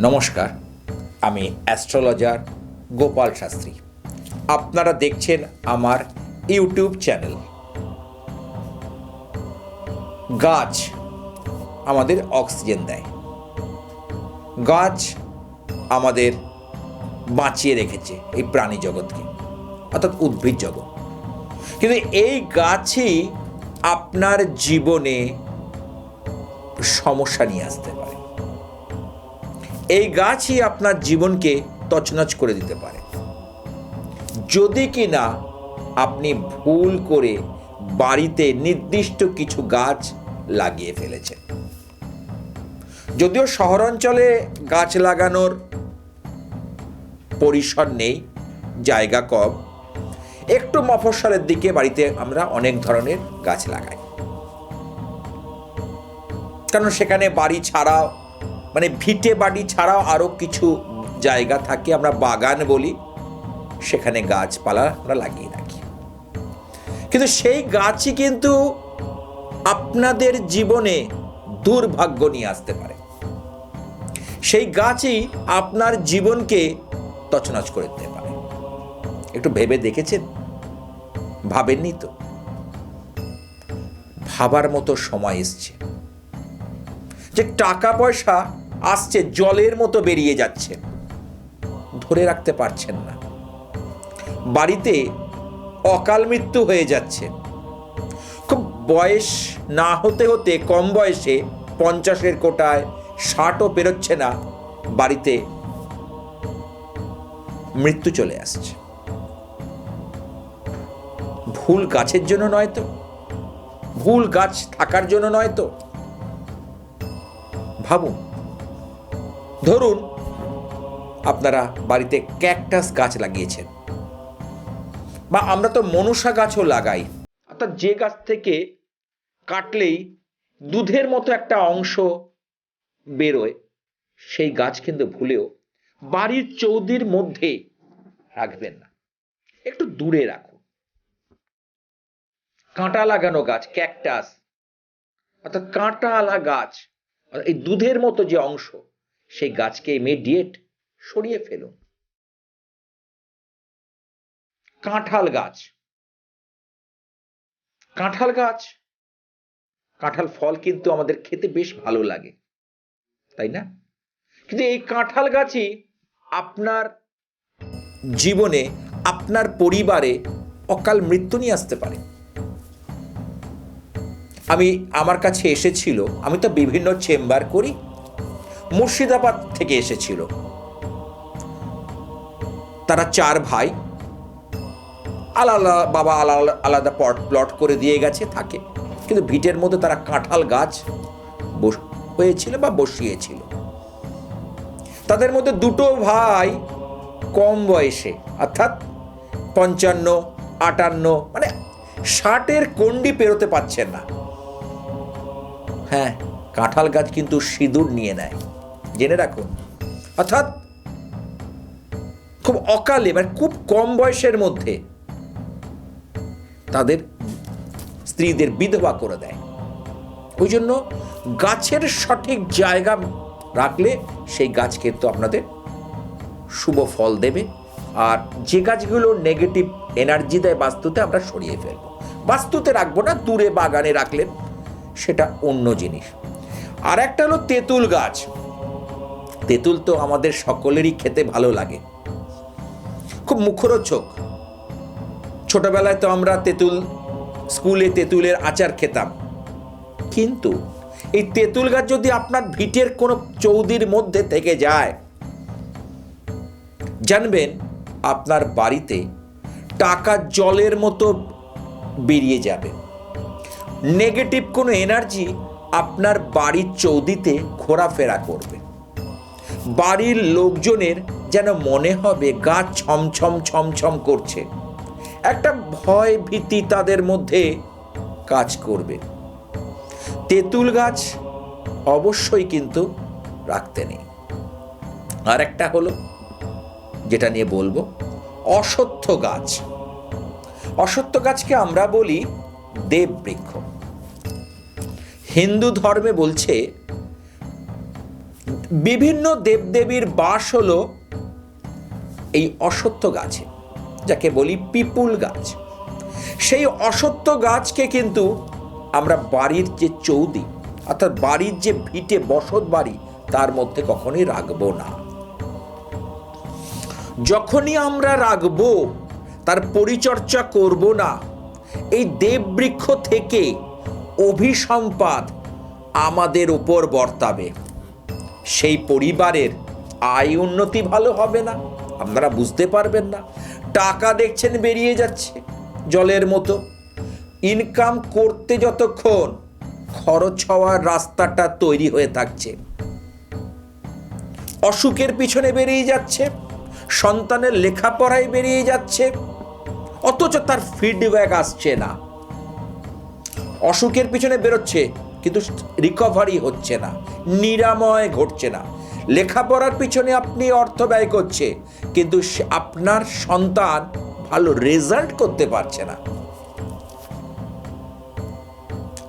নমস্কার, আমি অ্যাস্ট্রোলজার গোপাল শাস্ত্রী। আপনারা দেখছেন আমার ইউটিউব চ্যানেল। গাছ আমাদের অক্সিজেন দেয়। গাছ আমাদের বাঁচিয়ে রেখেছে এই প্রাণী জগৎকে, অর্থাৎ উদ্ভিদ জগৎ। কিন্তু এই গাছই আপনার জীবনে সমস্যা নিয়ে আসতে পারে। এই গাছই আপনার জীবনকে তছনছ করে দিতে পারে। যদি কি না আপনি ভুল করে বাড়িতে নির্দিষ্ট কিছু গাছ লাগিয়ে ফেলেছেন। যদিও শহরাঞ্চলে গাছ লাগানোর পরিসর নেই, জায়গা কম, একটু মফস্বলের দিকে বাড়িতে আমরা অনেক ধরনের গাছ লাগাই। কারণ সেখানে বাড়ি ছাড়াও মানে ভিটে বাড়ি ছাড়াও আরও কিছু জায়গা থাকে, আমরা বাগান বলি, সেখানে গাছপালা আমরা লাগিয়ে রাখি। কিন্তু সেই গাছই কিন্তু আপনাদের জীবনে দুর্ভাগ্য নিয়ে আসতে পারে। সেই গাছই আপনার জীবনকে তছনছ করে দিতে পারে। একটু ভেবে দেখেছেন? ভাবেননি তো? ভাবার মতো সময় এসছে। যে টাকা পয়সা আসছে, জলের মতো বেরিয়ে যাচ্ছে। ধরে রাখতে পারছেন না। বাড়িতে অকাল মৃত্যু হয়ে যাচ্ছে। খুব বয়স না হতে হতে কম বয়সে পঞ্চাশের কোটায় ষাটও পেরোচ্ছে না, বাড়িতে মৃত্যু চলে আসছে। ভুল গাছের জন্য নয় তো? ভুল গাছ থাকার জন্য নয় তো? ভাবুন ধরুন আপনারা বাড়িতে ক্যাকটাস গাছ লাগিয়েছেন, বা আমরা তো মনসা গাছও লাগাই। অর্থাৎ যে গাছ থেকে কাটলেই দুধের মতো একটা অংশ বেরোয়, সেই গাছ কিন্তু ভুলেও বাড়ির চৌদির মধ্যে রাখবেন না। একটু দূরে রাখুন। কাঁটা লাগানো গাছ, ক্যাকটাস, অর্থাৎ কাঁটাওয়ালা গাছ, এই দুধের মতো যে অংশ সেই গাছকে ইমিডিয়েট সরিয়ে ফেলুন কাঁঠাল গাছ। কাঁঠাল গাছ? কাঁঠাল ফল কিন্তু আমাদের খেতে বেশ ভালো লাগে, তাই না? কিন্তু এই কাঁঠাল গাছই আপনার জীবনে, আপনার পরিবারে অকাল মৃত্যু নিয়ে আসতে পারে। আমি, আমার কাছে এসেছিল, আমি তো বিভিন্ন চেম্বার করি মুর্শিদাবাদ থেকে এসেছিল। তারা চার ভাই আলাদা বাবা আলাদা আলাদা পট, প্লট করে দিয়ে গেছে থাকে। কিন্তু ভিটের মধ্যে তারা কাঁঠাল গাছ হয়েছিল বা বসিয়েছিল। তাদের মধ্যে দুটো ভাই কম বয়সে, অর্থাৎ পঞ্চান্ন, আটান্ন মানে ষাটের কন্ডি পেরোতে পারছেন না। হ্যাঁ কাঁঠাল গাছ কিন্তু সিঁদুর নিয়ে নেয়। জেনে রাখুন অর্থাৎ খুব অকালে মানে খুব কম বয়সের মধ্যে তাদের স্ত্রীদের বিধবা করে দেয়। ওই জন্য গাছের সঠিক জায়গা রাখলে সেই গাছ কিন্তু আপনাদের শুভ ফল দেবে। আর যে গাছগুলো নেগেটিভ এনার্জি দেয় বাস্তুতে, আমরা সরিয়ে ফেলব। বাস্তুতে রাখব না, দূরে বাগানে রাখলেন সেটা অন্য জিনিস। আর একটা হলো তেঁতুল গাছ। তেঁতুল তো আমাদের সকলেরই খেতে ভালো লাগে। খুব মুখরোচক। ছোটবেলায় তো আমরা তেঁতুল, স্কুলে তেঁতুলের আচার খেতাম। কিন্তু এই তেঁতুল গাছ যদি আপনার ভিটের কোনো চৌদির মধ্যে থেকে যায়, জানবেন আপনার বাড়িতে টাকা জলের মতো বেরিয়ে যাবে। নেগেটিভ কোনো এনার্জি আপনার বাড়ির চৌদিতে ঘোরাফেরা করবে। বাড়ির লোকজনের যেন মনে হবে গা ছমছম ছমছম করছে। একটা ভয় ভীতি তাদের মধ্যে কাজ করবে। তেঁতুল গাছ অবশ্যই কিন্তু রাখতে নেই। আর একটা হলো, যেটা নিয়ে বলব, অসত্য গাছ। অসত্য গাছকে আমরা বলি দেববৃক্ষ। হিন্দু ধর্মে বলছে বিভিন্ন দেবদেবীর বাস হলো এই অসত্য গাছে, যাকে বলি পিপুল গাছ। সেই অসত্য গাছকে কিন্তু আমরা বাড়ির যে চৌদি, অর্থাৎ বাড়ির যে ভিটে বসত বাড়ি, তার মধ্যে কখনোই রাখব না। যখনই আমরা রাখব, তার পরিচর্যা করব না, এই দেববৃক্ষ থেকে অভিসম্পাদ আমাদের উপর বর্তাবে। সেই পরিবারের আয় উন্নতি ভালো হবে না। আপনারা বুঝতে পারবেন না। টাকা দেখছেন বেরিয়ে যাচ্ছে জলের মতো। ইনকাম করতে যতক্ষণ খরচ হওয়ার রাস্তাটা তৈরি হয়ে থাকছে। অসুখের পিছনে বেরিয়ে যাচ্ছে। সন্তানের লেখাপড়ায় বেরিয়ে যাচ্ছে। অথচ তার ফিডব্যাক আসছে না। অসুখের পিছনে বেরোচ্ছে কিন্তু রিকভারি হচ্ছে না, নিরাময় ঘটছে না। লেখাপড়ার পিছনে আপনি অর্থ ব্যয় করছে, কিন্তু আপনার সন্তান ভালো রেজাল্ট করতে পারছে না।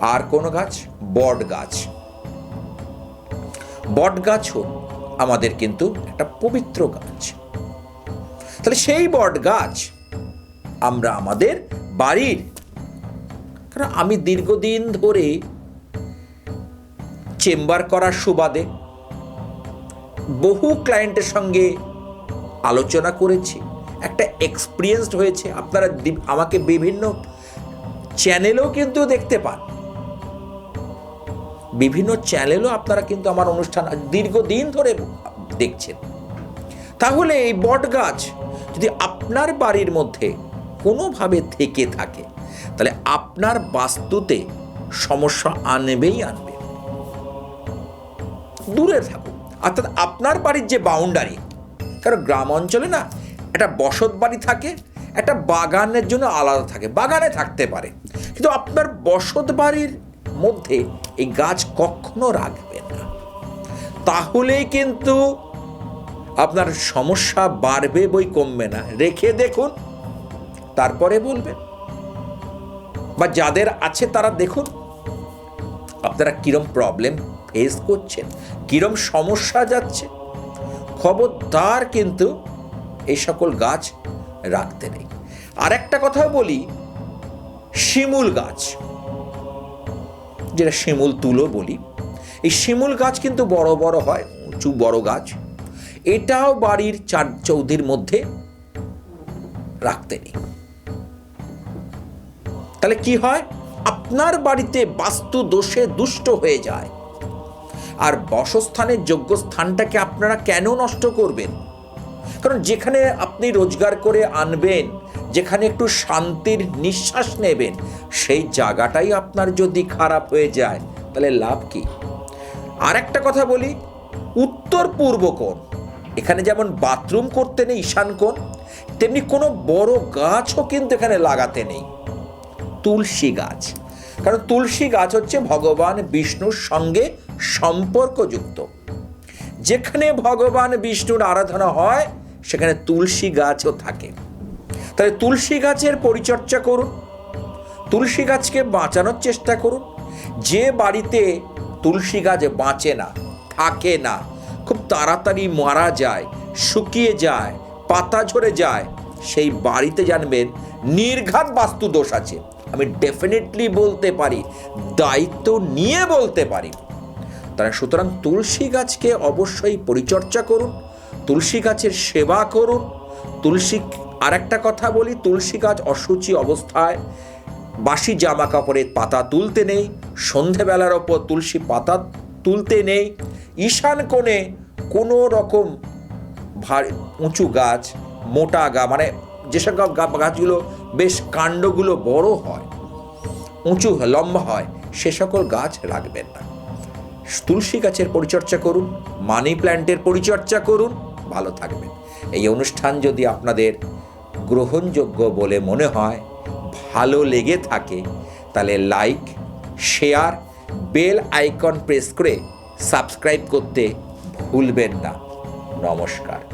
আর কোন গাছ? বট গাছ। বট গাছও আমাদের কিন্তু একটা পবিত্র গাছ। তাহলে সেই বট গাছ আমরা আমাদের বাড়ির। কারণ আমি দীর্ঘদিন ধরে চেম্বার করার সুবাদে বহু ক্লায়েন্টের সঙ্গে আলোচনা করেছি। একটা এক্সপিরিয়েন্সড হয়েছে। আপনারা আমাকে বিভিন্ন চ্যানেলেও কিন্তু দেখতে পান। বিভিন্ন চ্যানেলও আপনারা কিন্তু আমার অনুষ্ঠান দীর্ঘদিন ধরে দেখছেন। তাহলে এই বট গাছ যদি আপনার বাড়ির মধ্যে কোনোভাবে থেকে থাকে, তাহলে আপনার বাস্তুতে সমস্যা আনবেই আনবে। দূরে থাকুন অর্থাৎ আপনার বাড়ির যে বাউন্ডারি কারণ গ্রাম অঞ্চলে না একটা বসত বাড়ি থাকে, একটা বাগানের জন্য আলাদা থাকে, বাগানে থাকতে পারে। কিন্তু আপনার বসত বাড়ির মধ্যে এই গাছ কখনো রাখবেন না। তাহলেই কিন্তু আপনার সমস্যা বাড়বে, বই কমবে না। রেখে দেখুন, তারপরে বলবেন। বা যাদের আছে তারা দেখুন, আপনারা কিরম প্রবলেম ফেস করছেন কিরম সমস্যা যাচ্ছে, খবরদার কিন্তু এই সকল গাছ রাখতে নেই। আর একটা কথা বলি, শিমুল গাছ, যেটা শিমুল তুলো বলি, এই শিমুল গাছ কিন্তু বড় বড় হয়, উঁচু বড় গাছ, এটাও বাড়ির চার চৌধির মধ্যে রাখতে নেই। তাহলে কি হয়? আপনার বাড়িতে বাস্তু দোষে দুষ্ট হয়ে যায় আর বসস্থানের যোগ্য স্থানটাকে আপনারা কেন নষ্ট করবেন? কারণ যেখানে আপনি রোজগার করে আনবেন, যেখানে একটু শান্তির নিঃশ্বাস নেবেন, সেই জায়গাটাই আপনার যদি খারাপ হয়ে যায়, তাহলে লাভ কি? আর একটা কথা বলি, উত্তর পূর্ব কোণ। এখানে যেমন বাথরুম করতে নেই ঈশান কোণ, তেমনি কোনো বড় গাছও কিন্তু এখানে লাগাতে নেই। তুলসী গাছ। কারণ তুলসী গাছ হচ্ছে ভগবান বিষ্ণুর সঙ্গে সম্পর্কযুক্ত। যেখানে ভগবান বিষ্ণুর আরাধনা হয়, সেখানে তুলসী গাছও থাকে। তাহলে তুলসী গাছের পরিচর্যা করুন। তুলসী গাছকে বাঁচানোর চেষ্টা করুন। যে বাড়িতে তুলসী গাছ বাঁচে না, থাকে না, খুব তাড়াতাড়ি মারা যায়, শুকিয়ে যায়, পাতা ঝরে যায়, সেই বাড়িতে জানবেন নির্ঘাত বাস্তু দোষ আছে। আমি ডেফিনেটলি বলতে পারি, দায়িত্ব নিয়ে বলতে পারি। তারা সুতরাং তুলসী গাছকে অবশ্যই পরিচর্যা করুন, তুলসী গাছের সেবা করুন। তুলসী আর একটা কথা বলি, তুলসী গাছ অসুচি অবস্থায়, বাসি জামা কাপড়ের পাতা তুলতে নেই, সন্ধেবেলার ওপর তুলসী পাতা তুলতে নেই। ঈশান কোণে কোনো রকম ভারী, উঁচু গাছ, মোটা গা মানে যেসব গাছগুলো বেশ কাণ্ডগুলো বড় হয়, উঁচু, লম্বা হয়, সে সকল গাছ রাখবেন না। তুলসী গাছের পরিচর্যা করুন, মানি প্ল্যান্টের পরিচর্যা করুন, ভালো থাকবেন। এই অনুষ্ঠান যদি আপনাদের গ্রহণযোগ্য বলে মনে হয়, ভালো লেগে থাকে, তাহলে like share bell icon press করে সাবস্ক্রাইব করতে ভুলবেন না। নমস্কার।